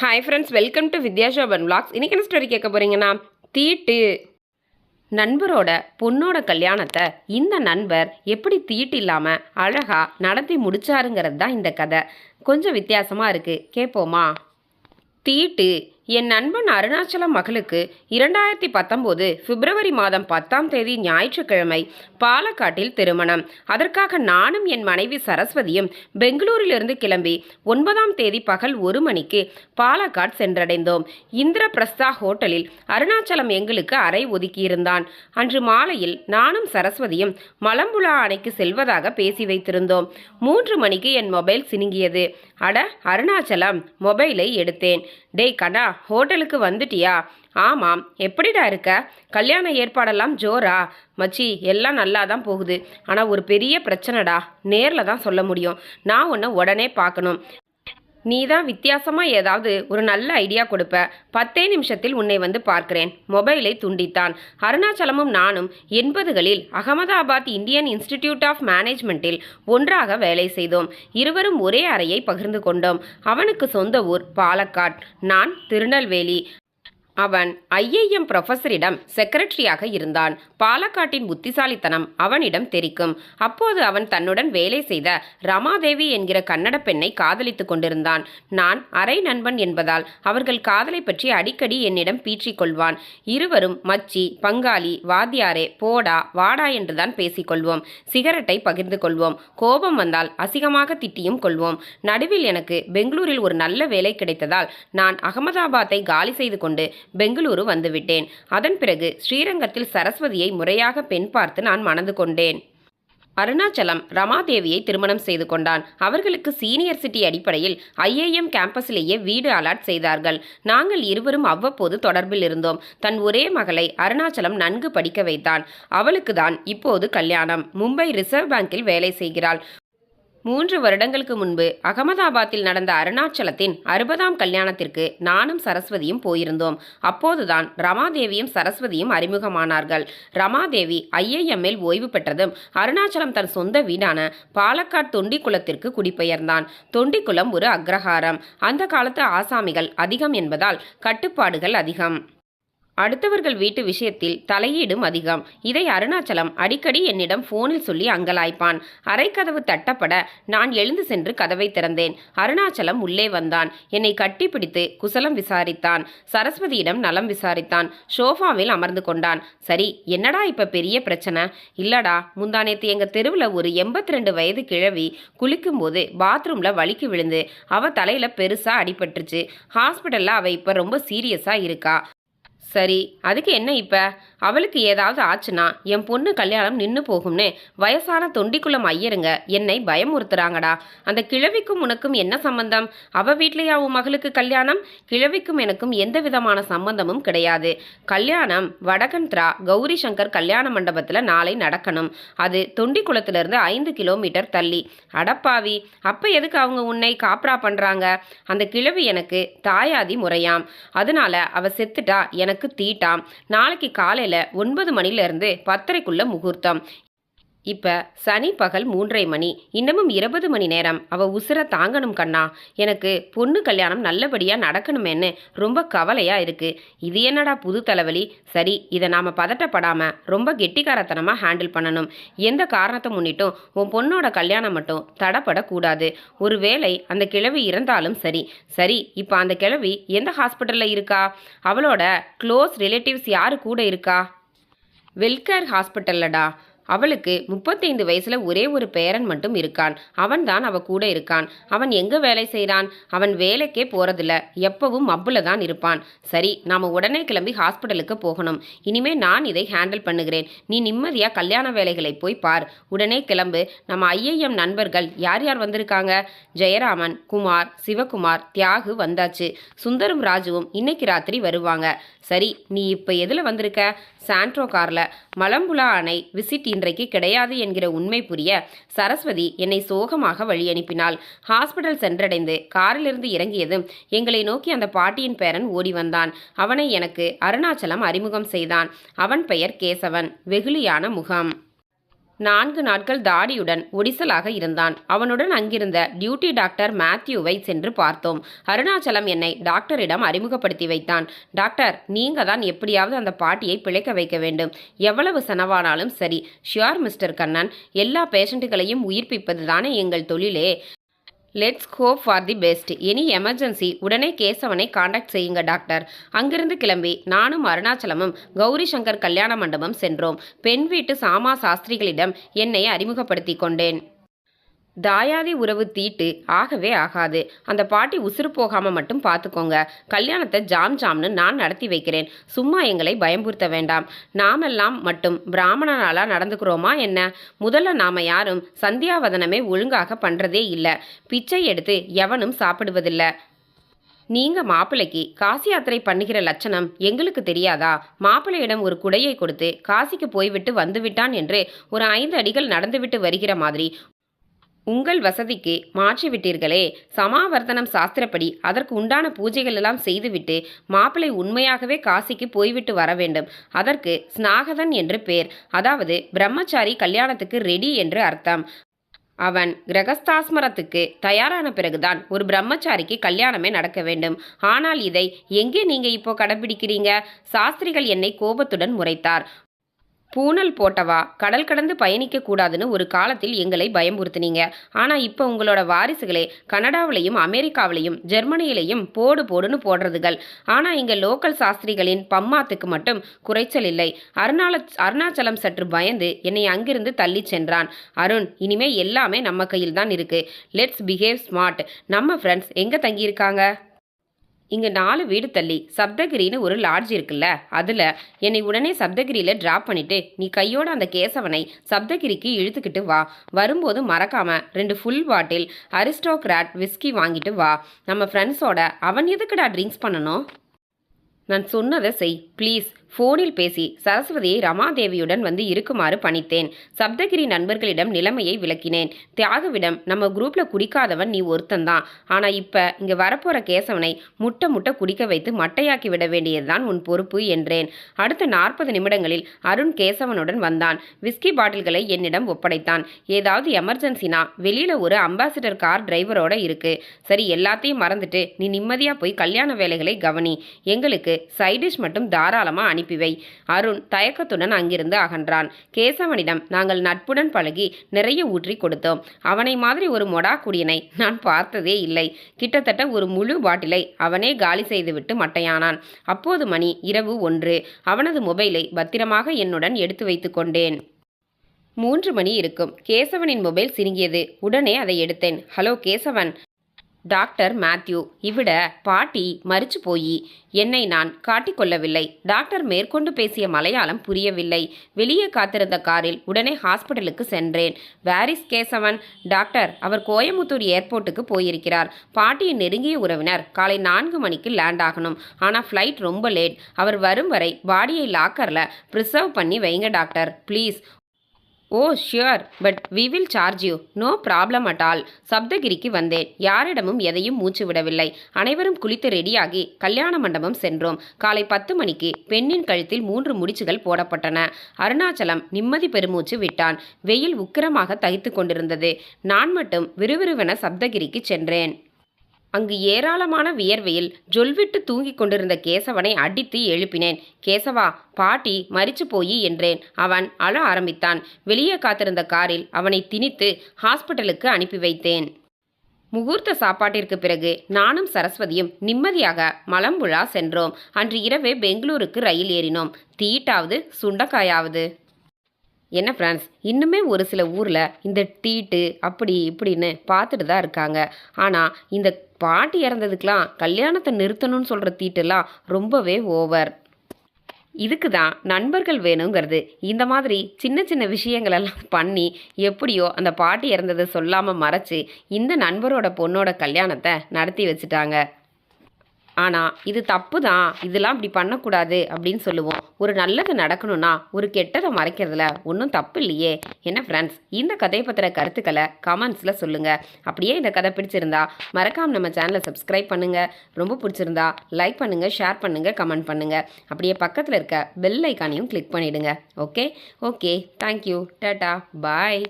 Hi friends welcome to Vidyashobhan vlogs. இன்றைக்கி என்ன story கேட்க போகிறீங்கன்னா தீட்டு. நண்பரோட பொண்ணோட கல்யாணத்தை இந்த நண்பர் எப்படி தீட்டு இல்லாமல் அழகாக நடத்தி முடிச்சாருங்கிறது தான் இந்த கதை. கொஞ்சம் வித்தியாசமாக இருக்குது கேட்போமா தீட்டு என் நண்பன் அருணாச்சலம் மகளுக்கு இரண்டாயிரத்தி பத்தொம்போது பிப்ரவரி மாதம் பத்தாம் தேதி ஞாயிற்றுக்கிழமை பாலக்காட்டில் திருமணம். அதற்காக நானும் என் மனைவி சரஸ்வதியும் பெங்களூரிலிருந்து கிளம்பி ஒன்பதாம் தேதி பகல் ஒரு மணிக்கு பாலக்காட் சென்றடைந்தோம். இந்திரபிரஸ்தா ஹோட்டலில் அருணாச்சலம் எங்களுக்கு அறை ஒதுக்கியிருந்தான். அன்று மாலையில் நானும் சரஸ்வதியும் மலம்புழா அணைக்கு செல்வதாக பேசி வைத்திருந்தோம். மூன்று மணிக்கு என் மொபைல் சினுங்கியது. அட அருணாச்சலம் மொபைலை எடுத்தேன். டேய் கண்ணா ஹோட்டலுக்கு வந்துட்டியா? ஆமாம். எப்படிடா இருக்க? கல்யாண ஏற்பாடெல்லாம் ஜோரா? மச்சி எல்லாம் நல்லா தான் போகுது. ஆனால் ஒரு பெரிய பிரச்சனைடா. நேரில் தான் சொல்ல முடியும். நான் உன்னை உடனே பார்க்கணும். நீ தான் வித்தியாசமாக ஏதாவது ஒரு நல்ல ஐடியா கொடுப்ப. பத்தே நிமிஷத்தில் உன்னை வந்து பார்க்கிறேன். மொபைலை துண்டித்தான். அருணாச்சலமும் நானும் எண்பதுகளில் அகமதாபாத் இந்தியன் இன்ஸ்டிடியூட் ஆஃப் மேனேஜ்மெண்ட்டில் ஒன்றாக வேலை செய்தோம். இருவரும் ஒரே அறையை பகிர்ந்து கொண்டோம். அவனுக்கு சொந்த ஊர் பாலக்காட். நான் திருநெல்வேலி. அவன் ஐஏஎம் ப்ரொஃபஸரிடம் செக்ரட்டரியாக இருந்தான். பாலக்காட்டின் புத்திசாலித்தனம் அவனிடம் தெரிக்கும். அப்போது அவன் தன்னுடன் வேலை செய்த ரமாதேவி என்கிற கன்னட பெண்ணை காதலித்துக் கொண்டிருந்தான். நான் அரை நண்பன் என்பதால் அவர்கள் காதலை பற்றி அடிக்கடி என்னிடம் பீற்றிக் கொள்வான். இருவரும் மச்சி பங்காளி வாத்தியாரே போடா வாடா என்றுதான் பேசிக்கொள்வோம் சிகரெட்டை பகிர்ந்து கொள்வோம். கோபம் வந்தால் அசிகமாக திட்டியும் கொள்வோம். நடுவில் எனக்கு பெங்களூரில் ஒரு நல்ல வேலை கிடைத்ததால் நான் அகமதாபாத்தை காலி செய்து கொண்டு பெங்களூரு வந்துவிட்டேன். அதன் பிறகு ஸ்ரீரங்கத்தில் சரஸ்வதியை முறையாக பெண் பார்த்து நான் மணந்து கொண்டேன். அருணாச்சலம் ரமாதேவியை திருமணம் செய்து கொண்டான். அவர்களுக்கு சீனியர் சிட்டி அடிப்படையில் ஐஏஎம் கேம்பஸிலேயே வீடு அலாட் செய்தார்கள். நாங்கள் இருவரும் அவ்வப்போது தொடர்பில் இருந்தோம். தன் ஒரே மகளை அருணாச்சலம் நன்கு படிக்க வைத்தான். அவளுக்கு தான் இப்போது கல்யாணம். மும்பை ரிசர்வ் பேங்கில் வேலை செய்கிறாள். மூன்று வருடங்களுக்கு முன்பு அகமதாபாத்தில் நடந்த அருணாச்சலத்தின் அறுபதாம் கல்யாணத்திற்கு நானும் சரஸ்வதியும் போயிருந்தோம். அப்போதுதான் ரமாதேவியும் சரஸ்வதியும் அறிமுகமானார்கள். ரமாதேவி ஐஏஎம்எல் ஓய்வு பெற்றதும் அருணாச்சலம் தன் சொந்த வீடான பாலக்காட் தொண்டிக்குளத்திற்கு குடிபெயர்ந்தான். தொண்டிக்குளம் ஒரு அக்ரஹாரம். அந்த காலத்து ஆசாமிகள் அதிகம் என்பதால் கட்டுப்பாடுகள் அதிகம். அடுத்தவர்கள் வீட்டு விஷயத்தில் தலையீடும் அதிகம். இதை அருணாச்சலம் அடிக்கடி என்னிடம் போனில் சொல்லி அங்கலாய்ப்பான். அரைக்கதவு தட்டப்பட நான் எழுந்து சென்று கதவை திறந்தேன். அருணாச்சலம் உள்ளே வந்தான். என்னை கட்டிப்பிடித்து குசலம் விசாரித்தான். சரஸ்வதியிடம் நலம் விசாரித்தான். ஷோஃபாவில் அமர்ந்து கொண்டான். சரி என்னடா இப்ப பெரிய பிரச்சனை? இல்லடா முந்தானேத்து எங்க தெருவில் ஒரு எண்பத்தி ரெண்டு வயது கிழவி குளிக்கும்போது பாத்ரூம்ல வலிக்கு விழுந்து அவ தலையில பெருசா அடிபட்டுருச்சு. ஹாஸ்பிட்டல்ல அவ இப்ப ரொம்ப சீரியஸா இருக்கா? சரி அதுக்கு என்ன இப்போ? அவளுக்கு ஏதாவது ஆச்சுன்னா என் பொண்ணு கல்யாணம் நின்று போகும்னு வயசான தொண்டிக்குளம் ஐயருங்க என்னை பயமுறுத்துறாங்கடா. அந்த கிழவிக்கும் உனக்கும் என்ன சம்பந்தம்? அவ வீட்லயா உன் மகளுக்கு கல்யாணம்? கிழவிக்கும் எனக்கும் எந்த விதமான சம்பந்தமும் கிடையாது. கல்யாணம் வடகன்த்ரா கௌரி சங்கர் கல்யாண மண்டபத்தில் நாளை நடக்கணும். அது தொண்டிக்குளத்திலிருந்து ஐந்து கிலோமீட்டர் தள்ளி. அடப்பாவி அப்போ எதுக்கு அவங்க உன்னை காப்ரா பண்ணுறாங்க அந்த கிழவி எனக்கு தாயாதி முறையாம். அதனால அவ செத்துட்டா எனக்கு தீட்டாம். நாளைக்கு காலையில் ஒன்பது மணிலேருந்து பத்தரைக்குள்ள முகூர்த்தம். இப்போ சனி பகல் மூன்றரை மணி. இன்னமும் இருபது மணி நேரம். அவ உசுர தாங்கணும் கண்ணா. எனக்கு பொண்ணு கல்யாணம் நல்லபடியாக நடக்கணுமேன்னு ரொம்ப கவலையாக இருக்கு. இது என்னடா புது தலைவலி? சரி இதை நாம் பதட்டப்படாமல் ரொம்ப கெட்டிக்காரத்தனமாக ஹேண்டில் பண்ணணும். எந்த காரணத்தை முன்னிட்டும் உன் பொண்ணோட கல்யாணம் மட்டும் தடப்படக்கூடாது. ஒருவேளை அந்த கிழவி இறந்தாலும் சரி. சரி இப்போ அந்த கிழவி எந்த ஹாஸ்பிட்டலில் இருக்கா? அவளோட க்ளோஸ் ரிலேட்டிவ்ஸ் யாரு கூட இருக்கா? வெல்கேர் ஹாஸ்பிட்டல்லடா அவளுக்கு முப்பத்தைந்து வயசுல ஒரே ஒரு பேரன் மட்டும் இருக்கான். அவன் தான் அவ கூட இருக்கான். அவன் எங்க வேலை செய்கிறான் அவன் வேலைக்கே போறதில்ல. எப்பவும் மப்புல தான் இருப்பான். சரி நாம உடனே கிளம்பி ஹாஸ்பிட்டலுக்கு போகணும். இனிமே நான் இதை ஹேண்டில் பண்ணுகிறேன். நீ நிம்மதியா கல்யாண வேலைகளை போய் பார். உடனே கிளம்பு. நம்ம ஐஏஎம் நண்பர்கள் யார் யார் வந்திருக்காங்க? ஜெயராமன் குமார் சிவகுமார் தியாகு வந்தாச்சு. சுந்தரும் ராஜுவும் இன்னைக்கு ராத்திரி வருவாங்க. சரி நீ இப்போ எதில் வந்திருக்க? சாண்ட்ரோ காரில். மலம்புலா அணை விசிட் இன்றைக்கு கிடையாது என்கிற உண்மை புரிய சரஸ்வதி என்னை சோகமாக வழி அனுப்பினாள். ஹாஸ்பிட்டல் சென்றடைந்து காரிலிருந்து இறங்கியதும் எங்களை நோக்கி அந்த பாட்டியின் பேரன் ஓடி வந்தான். அவனை எனக்கு அருணாச்சலம் அறிமுகம் செய்தான். அவன் பெயர் கேசவன். வெகுளியான முகம். நான்கு நாட்கள் தாடியுடன் ஒடிசலாக இருந்தான். அவனுடன் அங்கிருந்த டியூட்டி டாக்டர் மேத்யூவை சென்று பார்த்தோம். அருணாச்சலம் என்னை டாக்டரிடம் அறிமுகப்படுத்தி வைத்தான். டாக்டர் நீங்க தான் எப்படியாவது அந்த பாட்டியை பிழைக்க வைக்க வேண்டும். எவ்வளவு செனவானாலும் சரி. Sure mister Kannan. எல்லா பேஷண்ட்டுகளையும் உயிர்ப்பிப்பது தானே எங்கள் தொழிலே. Let's hope for the best any emergency உடனே கேசவனை காண்டாக்ட் செய்யுங்க டாக்டர் அங்கிருந்து கிளம்பி நானும் அருணாச்சலமும் கௌரி சங்கர் கல்யாண மண்டபம் சென்றோம். பெண் வீட்டு சாமா சாஸ்திரிகளிடம் என்னை அறிமுகப்படுத்தி கொண்டேன். தாயாதி உறவு தீட்டு ஆகவே ஆகாது. அந்த பாட்டி உசுறு போகாம மட்டும் பார்த்துக்கோங்க கல்யாணத்தை ஜாம் ஜாம்னு நான் நடத்தி வைக்கிறேன். சும்மா எங்களை பயம்புறுத்த வேண்டாம். நாமெல்லாம் மட்டும் பிராமணனாலா நடந்துக்கிறோமா என்ன? முதல்ல நாம யாரும் சந்தியாவதனமே ஒழுங்காக பண்றதே இல்லை. பிச்சை எடுத்து எவனும் சாப்பிடுவதில்லை. நீங்க மாப்பிள்ளைக்கு காசி யாத்திரை பண்ணுகிற லட்சணம் எங்களுக்கு தெரியாதா? மாப்பிள்ளையிடம் ஒரு குடையை கொடுத்து காசிக்கு போய்விட்டு வந்துவிட்டான் என்று ஒரு ஐந்து அடிகள் நடந்துவிட்டு வருகிற மாதிரி உங்கள் வசதிக்கு மாற்றிவிட்டீர்களே. சமாவர்த்தனம் சாஸ்திரப்படி அதற்கு உண்டான பூஜைகள் எல்லாம் செய்துவிட்டு மாப்பிள்ளை உண்மையாகவே காசிக்கு போய்விட்டு வர வேண்டும். அதற்கு ஸ்நாகதன் என்று பேர். அதாவது பிரம்மச்சாரி கல்யாணத்துக்கு ரெடி என்று அர்த்தம். அவன் கிரகஸ்தாஸ்மரத்துக்கு தயாரான பிறகுதான் ஒரு பிரம்மச்சாரிக்கு கல்யாணமே நடக்க வேண்டும். ஆனால் இதை எங்கே நீங்க இப்போ கடைபிடிக்கிறீங்க சாஸ்திரிகள் என்னை கோபத்துடன் முறைத்தார். பூனல் போட்டவா? கடல் கடந்து பயணிக்க கூடாதுன்னு ஒரு காலத்தில் எங்களை பயமுறுத்துனீங்க. ஆனா இப்போ உங்களோட வாரிசுகளே கனடாவிலையும் அமெரிக்காவிலையும் ஜெர்மனியிலையும் போடு போடுன்னு போடுறதுகள். ஆனா இங்க லோக்கல் சாஸ்திரிகளின் பம்மாத்துக்கு மட்டும் குறைச்சல் இல்லை. அருணால அருணாச்சலம் சற்று பயந்து என்னை அங்கிருந்து தள்ளி சென்றான். அருண் இனிமே எல்லாமே நம்ம கையில் தான் இருக்கு. லெட்ஸ் பிஹேவ் ஸ்மார்ட் நம்ம ஃப்ரெண்ட்ஸ் எங்க தங்கியிருக்காங்க? இங்கே நாலு வீடு தள்ளி. சப்தகிரின்னு ஒரு லாட்ஜ் இருக்குல்ல அதில் என்னை உடனே சப்தகிரியில் ட்ராப் பண்ணிட்டு நீ கையோட அந்த கேசவனை சப்தகிரிக்கு இழுத்துக்கிட்டு வா. வரும்போது மறக்காம ரெண்டு ஃபுல் பாட்டில் அரிஸ்டோக்ராட் விஸ்கி வாங்கிட்டு வா. நம்ம ஃப்ரெண்ட்ஸோட அவன் எதுக்குடா ட்ரிங்க்ஸ் பண்ணணும்? நான் சொன்னதை செய் ப்ளீஸ் ஃபோனில் பேசி சரஸ்வதியை ரமாதேவியுடன் வந்து இருக்குமாறு பணித்தேன். சப்தகிரி நண்பர்களிடம் நிலைமையை விளக்கினேன். தியாகவிடம் நம்ம குரூப்ல குடிக்காதவன் நீ ஒருத்தன்தான். ஆனா இப்ப இங்க வரப்போற கேசவனை முட்டை முட்டை குடிக்க வைத்து மட்டையாக்கி விட வேண்டியதுதான் உன் பொறுப்பு என்றேன். அடுத்த நாற்பது நிமிடங்களில் அருண் கேசவனுடன் வந்தான். விஸ்கி பாட்டில்களை என்னிடம் ஒப்படைத்தான். ஏதாவது எமர்ஜென்சினா வெளியில ஒரு அம்பாசிடர் கார் டிரைவரோட இருக்கு. சரி எல்லாத்தையும் மறந்துட்டு நீ நிம்மதியா போய் கல்யாண வேலைகளை கவனி. எங்களுக்கு சைடிஷ் மட்டும் தாராளமா அனுப்பி அனுப்பிவை. அருண் தயக்கத்துடன் அங்கிருந்து அகன்றான். கேசவனிடம் நாங்கள் நட்புடன் பழகி நிறைய ஊற்றி கொடுத்தோம். அவனை மாதிரி ஒரு மொடா குடியனை நான் பார்த்ததே இல்லை. கிட்டத்தட்ட ஒரு முழு பாட்டிலை அவனே காலி செய்துவிட்டு மட்டையானான். அப்போது மணி இரவு ஒன்று. அவனது மொபைலை பத்திரமாக என்னுடன் எடுத்து வைத்து கொண்டேன். மூன்று மணி இருக்கும். கேசவனின் மொபைல் சிரிங்கியது உடனே அதை எடுத்தேன். ஹலோ கேசவன். டாக்டர் மேத்யூ இவிட பாட்டி மறிச்சு போய். என்னை நான் காட்டிக்கொள்ளவில்லை டாக்டர் மேற்கொண்டு பேசிய மலையாளம் புரியவில்லை. வெளியே காத்திருந்த காரில் உடனே ஹாஸ்பிட்டலுக்கு சென்றேன். வேரிஸ் கேசவன் டாக்டர் அவர் கோயமுத்தூர் ஏர்போர்ட்டுக்கு போயிருக்கிறார். பாட்டியின் நெருங்கிய உறவினர் காலை நான்கு மணிக்கு லேண்ட் ஆகணும். ஆனால் ஃப்ளைட் ரொம்ப லேட் அவர் வரும் வரை பாடியை லாக்கரில் ப்ரிசர்வ் பண்ணி வைங்க doctor. Please oh sure. But we will charge you. No problem at all. சப்தகிரிக்கு வந்தேன். யாரிடமும் எதையும் மூச்சு விடவில்லை. அனைவரும் குளித்து ரெடியாகி கல்யாண மண்டபம் சென்றோம். காலை பத்து மணிக்கு பெண்ணின் கழுத்தில் மூன்று முடிச்சுகள் போடப்பட்டன. அருணாச்சலம் நிம்மதி பெருமூச்சு விட்டான். வெயில் உக்கிரமாக தகித்து கொண்டிருந்தது. நான் மட்டும் விறுவிறுவென சப்தகிரிக்கு சென்றேன். அங்கு ஏராளமான வியர்வையில் ஜொல்விட்டு தூங்கிக் கொண்டிருந்த கேசவனை அடித்து எழுப்பினேன். கேசவா பாட்டி மறிச்சு போய் என்றேன். அவன் அழ ஆரம்பித்தான். வெளியே காத்திருந்த காரில் அவனை திணித்து ஹாஸ்பிட்டலுக்கு அனுப்பி வைத்தேன். முகூர்த்த சாப்பாட்டிற்கு பிறகு நானும் சரஸ்வதியும் நிம்மதியாக மலம்புழா சென்றோம். அன்று இரவே பெங்களூருக்கு ரயில் ஏறினோம். தீட்டாவது சுண்டக்காயாவது. என்ன ஃப்ரெண்ட்ஸ் இன்னுமே ஒரு சில ஊரில் இந்த டீட்டு அப்படி இப்படின்னு பார்த்துட்டு தான் இருக்காங்க. ஆனால் இந்த பாட்டி இறந்ததுக்கெலாம் கல்யாணத்தை நிறுத்தணும்னு சொல்கிற தீட்டெல்லாம் ரொம்பவே ஓவர். இதுக்கு தான் நண்பர்கள் வேணுங்கிறது. இந்த மாதிரி சின்ன சின்ன விஷயங்களெல்லாம் பண்ணி எப்படியோ அந்த பாட்டி இறந்ததை சொல்லாமல் மறைச்சி இந்த நண்பரோட பொண்ணோட கல்யாணத்தை நடத்தி வச்சுட்டாங்க. ஆனால் இது தப்பு தான் இதெல்லாம் இப்படி பண்ணக்கூடாது அப்படின்னு சொல்லுவோம். ஒரு நல்லது நடக்கணும்னா ஒரு கெட்டதை மறைக்கிறதுல ஒன்றும் தப்பு இல்லையே. என்ன ஃப்ரெண்ட்ஸ் இந்த கதையை பற்றின கருத்துக்களை கமெண்ட்ஸில் சொல்லுங்கள் அப்படியே இந்த கதை பிடிச்சிருந்தா மறக்காமல் நம்ம சேனலை சப்ஸ்கிரைப் பண்ணுங்கள் ரொம்ப பிடிச்சிருந்தா லைக் பண்ணுங்கள் ஷேர் பண்ணுங்கள் கமெண்ட் பண்ணுங்கள் அப்படியே பக்கத்தில் இருக்க பெல் ஐக்கானையும் கிளிக் பண்ணிவிடுங்க okay okay thank you tata bye